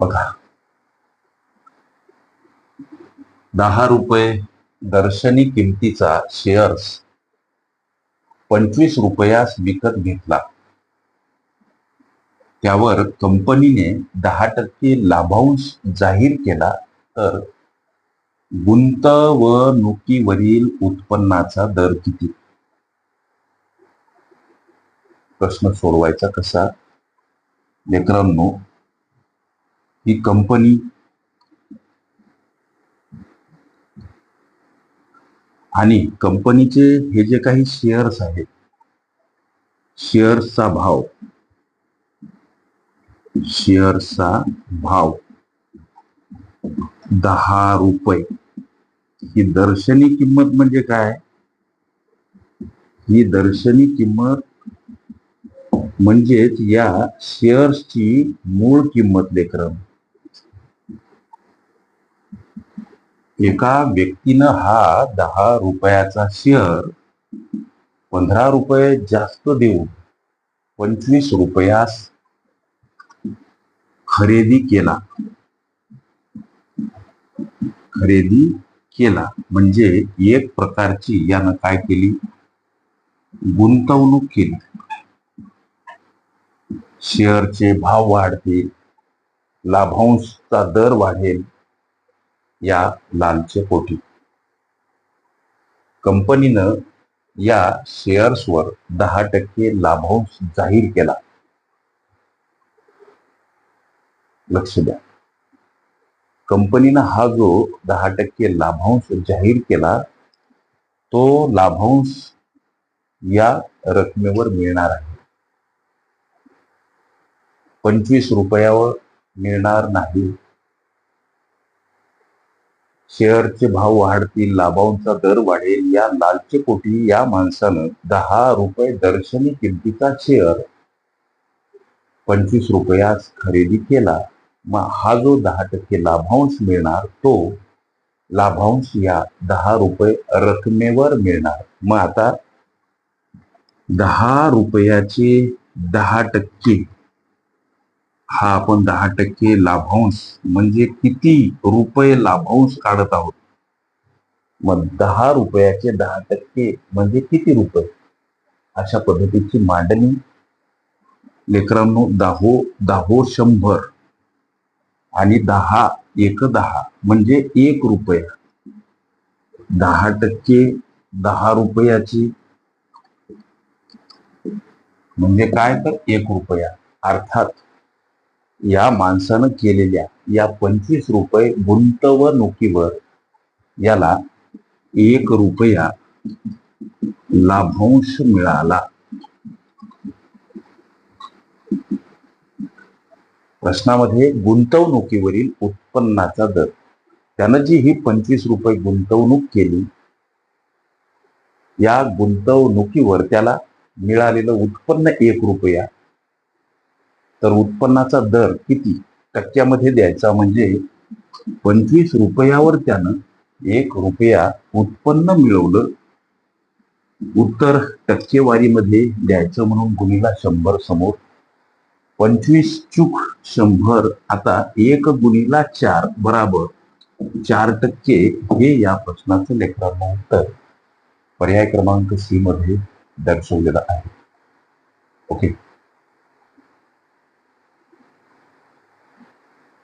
बघा. दहा रुपये दर्शनी किमतीचा शेअर्स पंचवीस रुपयास विकत घेतला. त्यावर कंपनीने दहा टक्के लाभांश जाहीर केला तर गुंतवणुकीवरील उत्पन्नाचा दर किती? प्रश्न सोडवायचा कसा? लेकरांनो ही कंपनी आणि कंपनीचे हे जे काही शेअर्स आहेत शेअर्सचा भाव शेअर्सचा भाव दहा रुपये. ही दर्शनी किंमत म्हणजे काय? ही दर्शनी किंमत म्हणजेच या शेअर्सची मूळ किंमत लेकरं. एका व्यक्तीनं हा दहा रुपयाचा शेअर पंधरा रुपये जास्त देऊन पंचवीस रुपयास खरेदी केला. खरेदी केला. म्हणजे एक प्रकारची यानं काय केली? गुंतवणूक केली. शेअरचे भाव वाढतील लाभांशचा दर वाढेल. या लालचे पोटी कंपनीनं या शेअर्सवर दहा टक्के लाभांश जाहीर केला. लक्ष द्या. कंपनीनं हा जो दहा टक्के लाभांश जाहीर केला तो लाभांश या रकमेवर मिळणार आहे. पंचवीस रुपयावर मिळणार नाही. शेअरचे भाव वाढतील लाभांचा दर वाढेल. या लालचे पोटी या माणसानं दहा रुपये दर्शनी किमतीचा शेअर पंचवीस रुपयास खरेदी केला. मग हा जो दहा टक्के लाभांश मिळणार तो लाभांश या दहा रुपये रकमेवर मिळणार. मग आता दहा रुपयाचे दहा टक्के हा आपण दहा टक्के लाभांश म्हणजे किती रुपये लाभांश काढत आहोत? मग दहा रुपयाचे दहा टक्के म्हणजे किती रुपये? अशा पद्धतीची मांडणी. लेकरांनो दाहो दाहो शंभर आणि दहा एक दहा म्हणजे एक रुपया. दहा टक्के दहा रुपयाची म्हणजे काय तर एक रुपया. अर्थात या माणसानं केलेल्या या पंचवीस रुपये गुंतवणुकीवर याला एक रुपया लाभांश मिळाला. प्रश्नामध्ये गुंतवणुकीवरील उत्पन्नाचा दर. त्यानं जी ही पंचवीस रुपये गुंतवणूक केली या गुंतवणुकीवर त्याला मिळालेलं उत्पन्न एक रुपया तर उत्पन्नाचा दर किती टक्क्यामध्ये द्यायचा म्हणजे पंचवीस रुपयावर त्यानं एक रुपया उत्पन्न मिळवलं उत्तर टक्केवारीमध्ये द्यायचं म्हणून गुणीला शंभर समोर. पंचवीस चूक शंभर आता एक गुणीला चार बराबर चार टक्के हे या प्रश्नाचं लेखनाचं उत्तर पर्याय क्रमांक सी मध्ये दर्शवलेलं आहे. ओके.